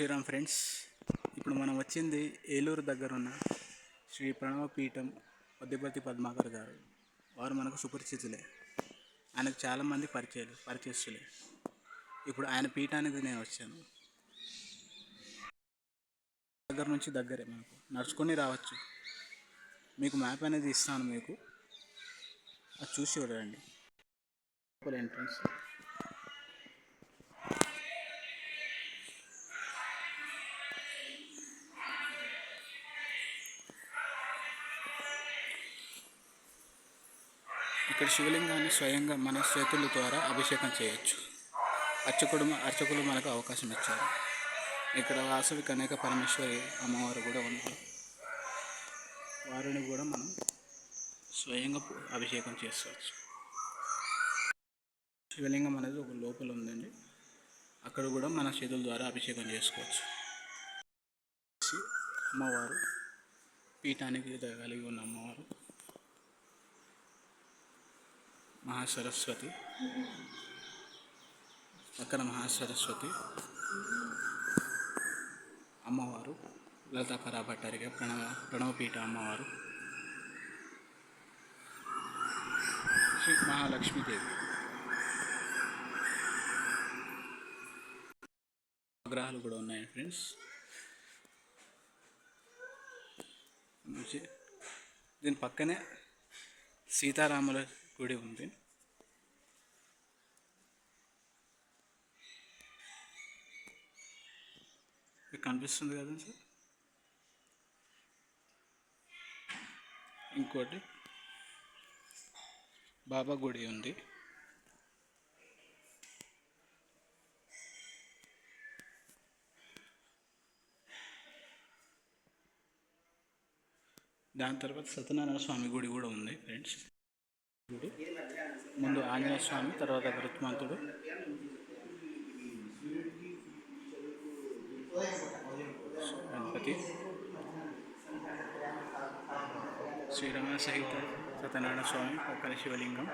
Sriram friends ఇప్పుడు మనం వచ్చింది ఏలూరు దగ్గర ఉన్న శ్రీ ప్రణవ పీఠం వద్దిపతి పద్మాకర్ గారు. వారు మనకు సుపరిచితులే. ఆయనకు చాలామంది పరిచయాలు పరిచయస్తులే. ఇప్పుడు ఆయన పీఠానికి నేను వచ్చాను. దగ్గర నుంచి దగ్గరే మనకు. నడుచుకొని రావచ్చు. మీకు మ్యాప్ అనేది ఇస్తాను మీకు. అది చూసి చూడండి. ఎంట్రన్స్ ఇక్కడ శివలింగాన్ని స్వయంగా మన చేతుల ద్వారా అభిషేకం చేయొచ్చు. అర్చకుడు అర్చకులు మనకు అవకాశం ఇచ్చారు. ఇక్కడ వాసవి కనేక పరమేశ్వరి అమ్మవారు కూడా ఉన్నారు. వారిని కూడా మనం స్వయంగా అభిషేకం చేసుకోవచ్చు. శివలింగం అనేది ఒక లోపల ఉందండి. అక్కడ కూడా మన చేతుల ద్వారా అభిషేకం చేసుకోవచ్చు. అమ్మవారు పీఠానికి కలిగి ఉన్న అమ్మవారు. మహాసరస్వతి. అక్కడ మహాసరస్వతి. అమ్మవారు. లలితా పరాభట్టారిగా ప్రణవ ప్రణవపీఠ అమ్మవారు. శ్రీ మహాలక్ష్మీదేవి. విగ్రహాలు కూడా ఉన్నాయి ఫ్రెండ్స్. దీని పక్కనే సీతారాముల గుడి ఉంది. మీకు కనిపిస్తుంది కదా సార్? ఇంకోటి. బాబా గుడి ఉంది. దాని తర్వాత సత్యనారాయణ స్వామి గుడి కూడా ఉంది ఫ్రెండ్స్. ముందు ఆంజనేయ స్వామి తర్వాత గరుత్మంతుడు గణపతి. శ్రీరమణ సహిత సత్యనారాయణ స్వామి పక్కన శివలింగం.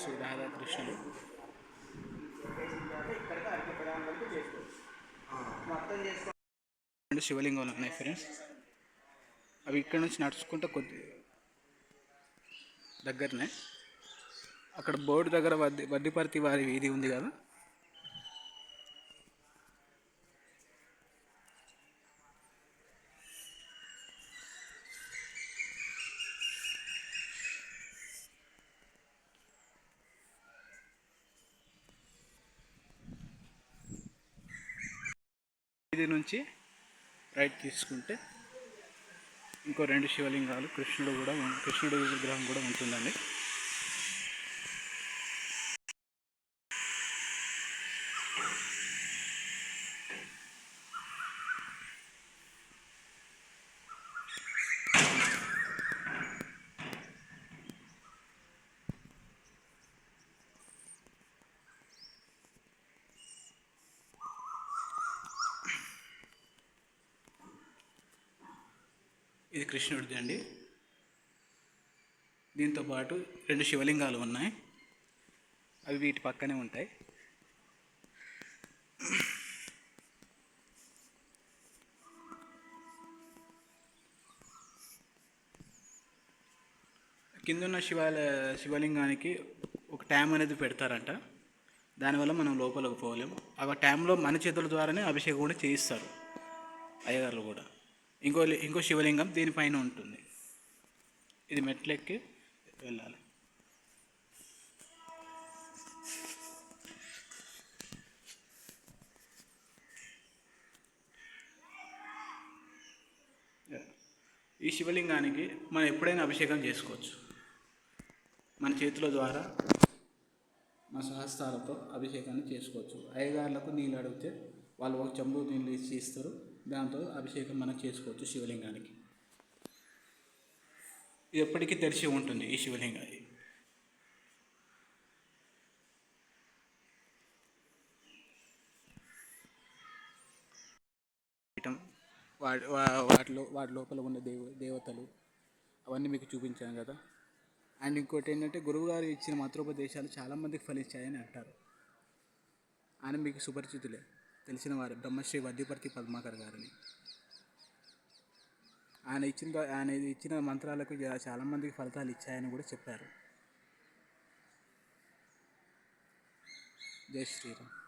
శ్రీరాధా కృష్ణుడు రెండు శివలింగాలు ఉన్నాయి ఫ్రెండ్స్ అవి ఇక్కడ నుంచి నడుచుకుంటే కొద్ది దగ్గరనే. అక్కడ బోర్డు దగ్గర వడ్డీ వడ్డీపర్తి వారి వీధి ఉంది కదా. వీధి నుంచి రైట్ తీసుకుంటే ఇంకో రెండు శివలింగాలు కృష్ణుడు కూడా కృష్ణుడు విగ్రహం కూడా ఉంటుందండి. ఇది కృష్ణుడిది అండి. దీంతో పాటు రెండు శివలింగాలు ఉన్నాయి. అవి వీటి పక్కనే ఉంటాయి. కిందున్న శివాల శివలింగానికి ఒక ట్యామ్ అనేది పెడతారంట. దానివల్ల మనం లోపలికి పోలేము. ఆ ట్యామ్లో మన చేతుల ద్వారానే అభిషేకం కూడా చేయిస్తారు. అయ్యగారులు కూడా. ఇంకో ఇంకో శివలింగం దీనిపైన ఉంటుంది. ఇది మెట్లెక్కి వెళ్ళాలి. ఈ శివలింగానికి మనం ఎప్పుడైనా అభిషేకం చేసుకోవచ్చు. మన చేతుల ద్వారా మన సహస్రాలతో అభిషేకాన్ని చేసుకోవచ్చు. అయ్యగారులకు నీళ్ళు అడిగితే వాళ్ళు ఒక చెంబు నీళ్ళు ఇచ్చి ఇస్తారు. దాంతో అభిషేకం మనం చేసుకోవచ్చు శివలింగానికి. ఎప్పటికీ తెరిచి ఉంటుంది ఈ శివలింగం వాటి వాటిలో వాటి లోపల ఉన్న దేవ దేవతలు అవన్నీ మీకు చూపించాను కదా. అండ్ ఇంకోటి ఏంటంటే గురువుగారు ఇచ్చిన మంత్రోపదేశాలు చాలామందికి ఫలించాయని అంటారు. ఆయన మీకు సుపరిచితులే. తెలిసిన వారు బ్రహ్మశ్రీ వడ్డీపర్తి పద్మాకర్ గారిని. ఆయన ఇచ్చిన ఆయన ఇచ్చిన మంత్రాలకు చాలామందికి ఫలితాలు ఇచ్చాయని కూడా చెప్పారు. జై శ్రీరామ్.